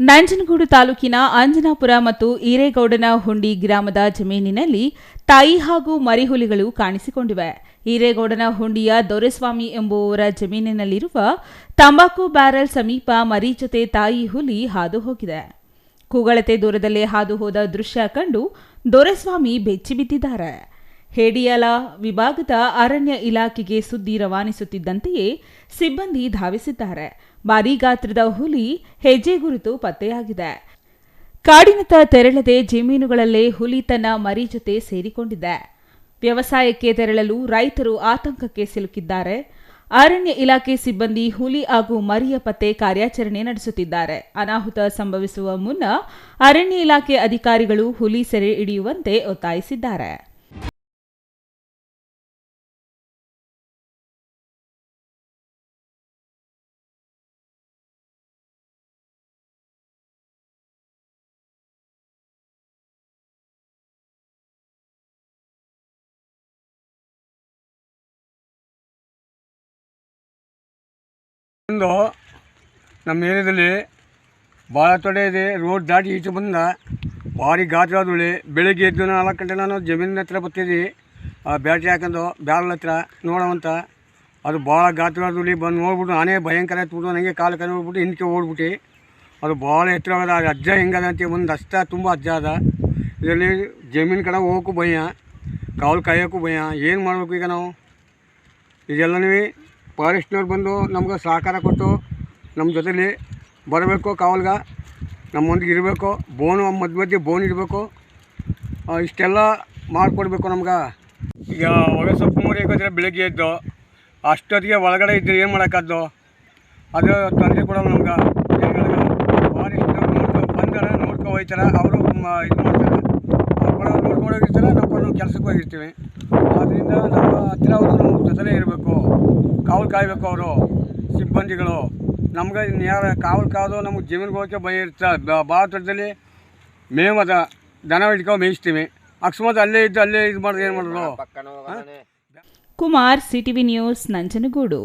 ನಂಜನಗೂಡು ತಾಲೂಕಿನ ಅಂಜನಾಪುರ ಮತ್ತು ಈರೇಗೌಡನ ಹುಂಡಿ ಗ್ರಾಮದ ಜಮೀನಿನಲ್ಲಿ ತಾಯಿ ಹಾಗೂ ಮರಿಹುಲಿಗಳು ಕಾಣಿಸಿಕೊಂಡಿವೆ. ಈರೇಗೌಡನ ಹುಂಡಿಯ ದೊರೆಸ್ವಾಮಿ ಎಂಬುವವರ ಜಮೀನಿನಲ್ಲಿರುವ ತಂಬಾಕು ಬ್ಯಾರೆಲ್ ಸಮೀಪ ಮರಿ ಜೊತೆ ತಾಯಿ ಹುಲಿ ಹಾದು ಹೋಗಿದೆ ಕೂಗಳತೆ ದೂರದಲ್ಲೇ ಹಾದು ಹೋದ ದೃಶ್ಯ ಕಂಡು ದೊರೆಸ್ವಾಮಿ ಬೆಚ್ಚಿ ಬಿದ್ದಿದ್ದಾರೆ. ಹೇಡಿಯಾಲ ವಿಭಾಗದ ಅರಣ್ಯ ಇಲಾಖೆಗೆ ಸುದ್ದಿ ರವಾನಿಸುತ್ತಿದ್ದಂತೆಯೇ ಸಿಬ್ಬಂದಿ ಧಾವಿಸಿದ್ದಾರೆ. ಭಾರೀ ಗಾತ್ರದ ಹುಲಿ ಹೆಜ್ಜೆ ಗುರುತು ಪತ್ತೆಯಾಗಿದೆ. ಕಾಡಿನತ್ತ ತೆರಳದೆ ಜಮೀನುಗಳಲ್ಲೇ ಹುಲಿ ತನ್ನ ಮರಿ ಜೊತೆ ಸೇರಿಕೊಂಡಿದೆ. ವ್ಯವಸಾಯಕ್ಕೆ ತೆರಳಲು ರೈತರು ಆತಂಕಕ್ಕೆ ಸಿಲುಕಿದ್ದಾರೆ. ಅರಣ್ಯ ಇಲಾಖೆ ಸಿಬ್ಬಂದಿ ಹುಲಿ ಹಾಗೂ ಮರಿಯ ಪತ್ತೆ ಕಾರ್ಯಾಚರಣೆ ನಡೆಸುತ್ತಿದ್ದಾರೆ. ಅನಾಹುತ ಸಂಭವಿಸುವ ಮುನ್ನ ಅರಣ್ಯ ಇಲಾಖೆ ಅಧಿಕಾರಿಗಳು ಹುಲಿ ಸೆರೆ ಹಿಡಿಯುವಂತೆ ಒತ್ತಾಯಿಸಿದ್ದಾರೆ. ಒಂದು ನಮ್ಮ ಏರಿಯಾದಲ್ಲಿ ಭಾಳ ತೊಡೆ ಇದೆ. ರೋಡ್ ದಾಟಿ ಈಚೆ ಬಂದ ಭಾರಿ ಗಾತ್ರ ಹುಳಿ ಬೆಳಿಗ್ಗೆ ಎದ್ದು ನಾಲ್ಕು ಗಂಟೆ ನಾನು ಜಮೀನಿನ ಹತ್ರ ಬರ್ತಿದ್ವಿ ಆ ಬ್ಯಾಟ್ರಿ ಹಾಕೊಂಡು ಬ್ಯಾರಲ್ ಹತ್ರ ನೋಡೋವಂತ ಅದು ಭಾಳ ಗಾತ್ರ ಹುಳಿ ಬಂದು ನೋಡ್ಬಿಟ್ಟು ನಾನೇ ಭಯಂಕರ ಎತ್ಬಿಟ್ಟು ನನಗೆ ಕಾಲು ಕೈ ಹೋಗ್ಬಿಟ್ಟು ಹಿಂದಕ್ಕೆ ಓಡ್ಬಿಟ್ಟು. ಅದು ಭಾಳ ಎತ್ತರವಾದ ಅದು ಅಜ್ಜ ಹೆಂಗದ ಅಂತ ಒಂದು ಅಷ್ಟ ತುಂಬ ಅಜ್ಜ ಅದ. ಇದರಲ್ಲಿ ಜಮೀನು ಕಡೆ ಹೋಗೋಕ್ಕೂ ಭಯ. ಕಾವಲು ಕಾಯೋಕ್ಕೂ ಭಯ. ಏನು ಮಾಡಬೇಕು ಈಗ ನಾವು? ಇದೆಲ್ಲನೂ ಫಾರೆಸ್ಟ್ನವ್ರು ಬಂದು ನಮ್ಗೆ ಸಹಕಾರ ಕೊಟ್ಟು ನಮ್ಮ ಜೊತೇಲಿ ಬರಬೇಕು ಕಾವಲ್ಗ, ನಮ್ಮೊಂದಿಗೆ ಇರಬೇಕು, ಬೋನು ಮಧ್ಯ ಮಧ್ಯೆ ಬೋನ್ ಇರಬೇಕು ಇಷ್ಟೆಲ್ಲ ಮಾಡಿಕೊಡ್ಬೇಕು ನಮ್ಗೆ. ಈಗ ಹೊಗೆ ಸೊಪ್ಪು ಮುರಿ ಹಾಕಿದ್ರೆ ಬೆಳಗ್ಗೆ ಎದ್ದು, ಅಷ್ಟೊತ್ತಿಗೆ ಒಳಗಡೆ ಇದ್ದರೆ ಏನು ಮಾಡೋಕ್ಕದ್ದು? ಅದು ತೊಂದರೆ ಕೊಡೋಲ್ಲ ನಮ್ಗೆ. ಫಾರೆಸ್ಟ್ನವ್ರು ನೋಡ್ಕೊ ಬಂದರೆ ನೋಡ್ಕೊ ಹೋಯ್ತಾರೆ ಅವರು ಇದು ಮಾಡ್ತಾರೆ. ಅವ್ರು ನೋಡ್ಕೊಂಡೋಗಿರ್ತಾರೆ ನಾವು ಕೆಲಸಕ್ಕೆ ಹೋಗಿರ್ತೀವಿ. ಆದ್ದರಿಂದ ನಮ್ಮ ಹತ್ತಿರ ಅವರು ನಮ್ಮ ಜೊತೆಲೇ ಇರಬೇಕು. ಕಾವಲು ಕಾಯಬೇಕು ಅವರು ಸಿಬ್ಬಂದಿಗಳು. ನಮ್ಗೆ ಯಾರು ಕಾವಲು ಕಾದು ನಮ್ಗೆ ಜಮೀನಿಗೆ ಹೋಗೋಕ್ಕೆ ಭಯ ಇರುತ್ತೆ ಭಾಳ ದೊಡ್ಡದಲ್ಲಿ ಮೇವದ ದನ ಹಿಡ್ಕೊಂಡು ಮೇಯಿಸ್ತೀವಿ. ಅಕಸ್ಮಾತ್ ಅಲ್ಲೇ ಇದ್ದು ಅಲ್ಲೇ ಇದು ಮಾಡಿದ್ರೆ ಏನು ಮಾಡೋದು? Kumar CTV news Nanjangud.